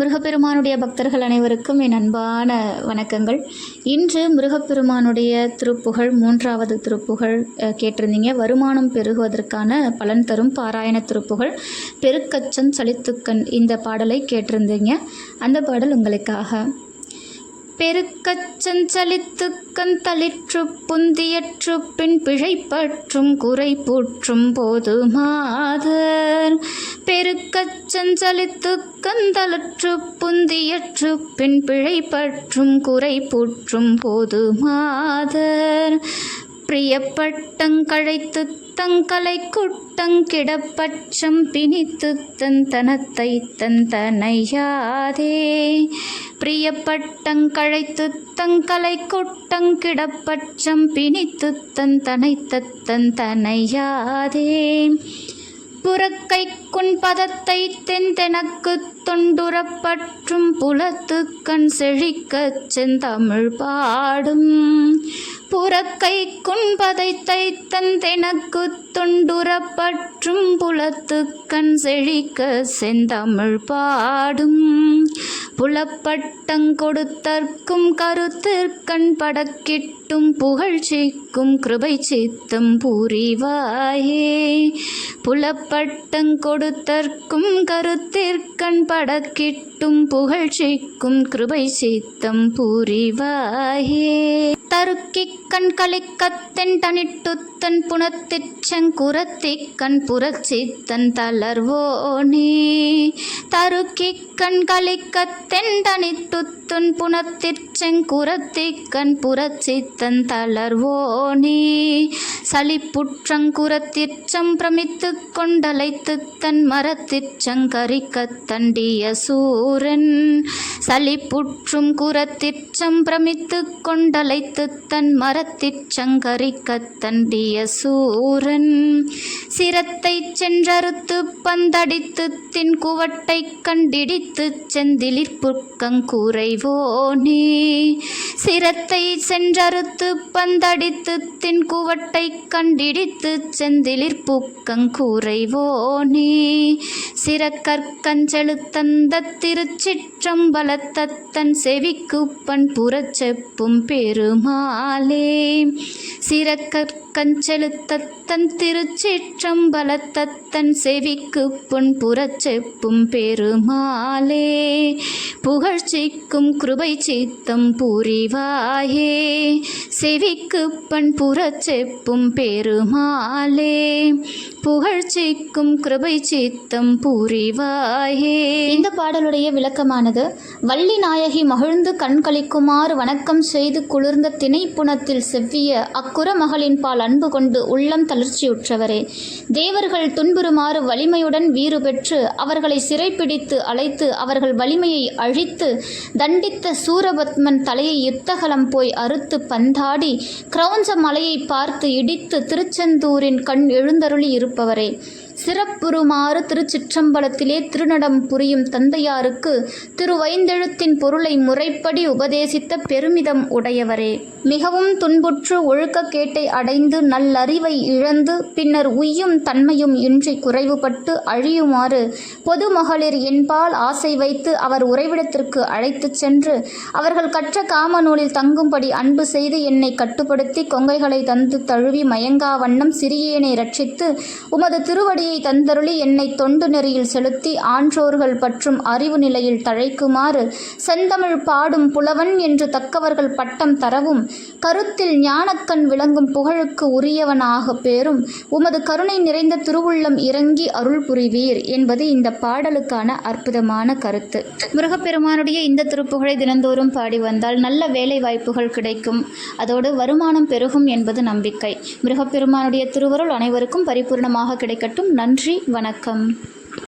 முருகப்பெருமானுடைய பக்தர்கள் அனைவருக்கும் என் அன்பான வணக்கங்கள். இன்று முருகப்பெருமானுடைய திருப்புகழ் மூன்றாவது திருப்புகழ் கேட்டிருந்தீங்க. வருமானம் பெருகுவதற்கான பலன் தரும் பாராயண திருப்புகழ் பெருக்கச்சன் சலித்துக்கண் இந்த பாடலை கேட்டிருந்தீங்க. அந்த பாடல் உங்களுக்காக. பெருக்கச் சலித்துக்கண் கந்தளிற்று புந்தியற்று பின் பிழைப்பற்றும் குறை போற்றும் போது மாதர். பெருக்கச் சலித்துக்கண் கந்தளற்று புந்தியற்று பின் பிழைப்பற்றும் குறை போற்றும் போது மாதர். பிரியப்பட்டங்கழைத்து தங்களை குட்டங்கிடப்பட்சம் பிணித்து தன் தனத்தை தந்தனையாதே பிரியப்பட்டங்கழைத்து தங்களை குட்டங்கிடப்பட்சம் பிணித்து தன் தனைத்த தந்தனையாதே புறக்கை குன் பதத்தை தெந்தெனக்கு தொண்டுறப்பற்றும் புலத்து கண் செழிக்கச் செந்தமிழ் பாடும். புறக்கை குன்பதை தைத்தந்தெனக்கு தொண்டுறப்பற்றும் புலத்து கண் செழிக்க செந்தமிழ் பாடும். புலப்பட்டங்கொடுத்தற்கும் கருத்திற்கண் படக்கிட்டும் புகழ்ச்சிக்கும் கிருபை சித்தம் புரிவாயே. புலப்பட்டங்கொடுத்தற்கும் கருத்திற்கண் படக்கிட்டும் புகழ்ச்சிக்கும் கிருபை சித்தம் புரிவாயே. தருக்கிக் கண் கலிக்கத்தென் தனிட்டுத்தன் புனத்திற் செங்குரத்திக் கண் புறச்சித்தன் தளர்வோனே. தருக்கிக் கண் கலிக்கத்தென் தனிட்டுத்தன் புனத்திற் புரட்சித்தன் தளர்வோ புறச்சித்தன் சளிப்புற்றங்குரத்திற்றம் பிரமித்து கொண்டலைத்து தன் மரத்திற்றங்கரிக்கத் தண்டிய சூரன். சளிப்புற்றும் குரத்திற்றம் பிரமித்து கொண்டலைத்து தன் மரத்திற்றங்கரிக்கத் தண்டிய சூரன். சிரத்தை சென்றறுத்து பந்தடித்து தின் குவட்டை கண்டிடித்து செந்திலிற்புக்கங்குறைவோனே சிரத்தை சென்றறுத்து பந்தடித்து தின் குவட்டை கண்டிடித்து செந்திலிற் பூக்கங்கூரைவோனே சிறக்கற்கஞ்சலு தந்த திருச்சிற்றம்பலத்தன் செவிக்குப்பன் புறச்செப்பும் பெருமாளே. சிறக்கற்கஞ்செழுத்தத்தன் திருச்சிற்றம்பலத்தத்தன் செவிக்கு பொன் புறச்செப்பும் பெருமாளே. புகழ்ச்சிக்கும் கிருபை சித்தம் புரிவாயே. செவிக்கு பண் புறச்செப்பும் பெருமாளே புகழ்ச்சிக்கும் கிருபை சித்தம் புரிவாயே. இந்த பாடலுடைய விளக்கமானது வள்ளி நாயகி மகிழ்ந்து கண்களிக்குமாறு வணக்கம் செய்து குளிர்ந்த திணைப்புணத்தில் செவ்விய அக்குற மகளின் பால் அன்பு கொண்டு உள்ளம் தளர்ச்சியுற்றவரே. தேவர்கள் துன்புறுமாறு வலிமையுடன் வீறு பெற்று அவர்களை சிறைப்பிடித்து அழைத்து அவர்கள் வலிமையை அழித்து தண்டித்த சூரபத்மன் தலையை யுத்தகலம் போய் அறுத்து பந்தாடி கிரௌஞ்ச மலையை பார்த்து இடித்து திருச்செந்தூரின் கண் எழுந்தருளி இருப்பவரே. சிறப்புறுமாறு திருச்சிற்றம்பலத்திலே திருநடம் புரியும் தந்தையாருக்கு திருவைந்தெழுத்தின் பொருளை முறைப்படி உபதேசித்த பெருமிதம் உடையவரே. மிகவும் துன்புற்று ஒழுக்கக்கேட்டை அடைந்து நல்லறிவை இழந்து பின்னர் உய்யும் தன்மையும் இன்றி குறைவுபட்டு அழியுமாறு பொது மகளிர் என்பால் ஆசை வைத்து அவர் உறைவிடத்திற்கு அழைத்துச் சென்று அவர்கள் கற்ற காம நூலில் தங்கும்படி அன்பு செய்து என்னை கட்டுப்படுத்தி கொங்கைகளை தந்து தழுவி மயங்கா வண்ணம் சிறியேனை ரட்சித்து உமது திருவடியை தந்தருளி என்னை தொண்டு நெறியில் செலுத்தி ஆன்றோர்கள் பற்றும் அறிவு நிலையில் தழைக்குமாறு செந்தமிழ் பாடும் புலவன் என்று தக்கவர்கள் பட்டம் தரவும் கருத்தில் ஞானக்கண் விளங்கும் புகழுக்கு உரியவனாக பேரும் உமது கருணை நிறைந்த திருவுள்ளம் இறங்கி அருள் புரிவீர் என்பது இந்த பாடலுக்கான அற்புதமான கருத்து. முருகப்பெருமானுடைய இந்த திருப்புகழை தினந்தோறும் பாடி வந்தால் நல்ல வேலை வாய்ப்புகள் கிடைக்கும். அதோடு வருமானம் பெருகும் என்பது நம்பிக்கை. முருகப்பெருமானுடைய திருவருள் அனைவருக்கும் பரிபூர்ணமாக கிடைக்கட்டும். நன்றி வணக்கம்.